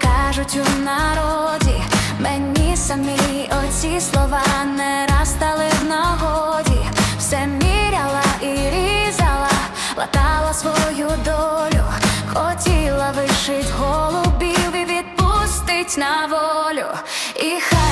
кажуть у народі, мені самі оці слова не раз стали в нагоді, все міряла і різала, латала свою долю, хотіла вишить голубів і відпустить на волю. І хай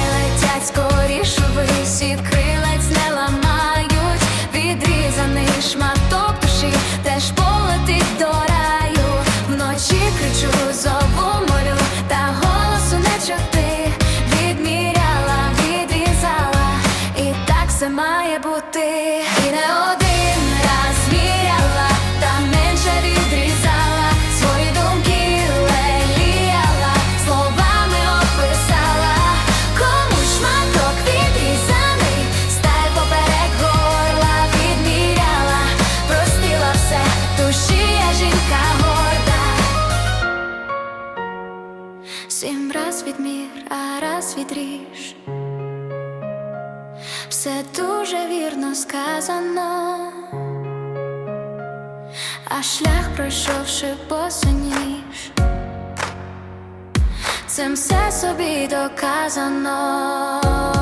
має бути. І не один раз та менше відрізала, свої думки леліяла, словами описала, комусь шматок відрізаний, сталь поперек горла відміряла, простила все, душі жінка горда. Сім раз відмір, а раз відріж. Все дуже вірно сказано, а шлях пройшовши босоніж, цим все собі доказано.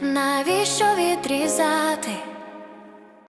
Навіщо відрізати?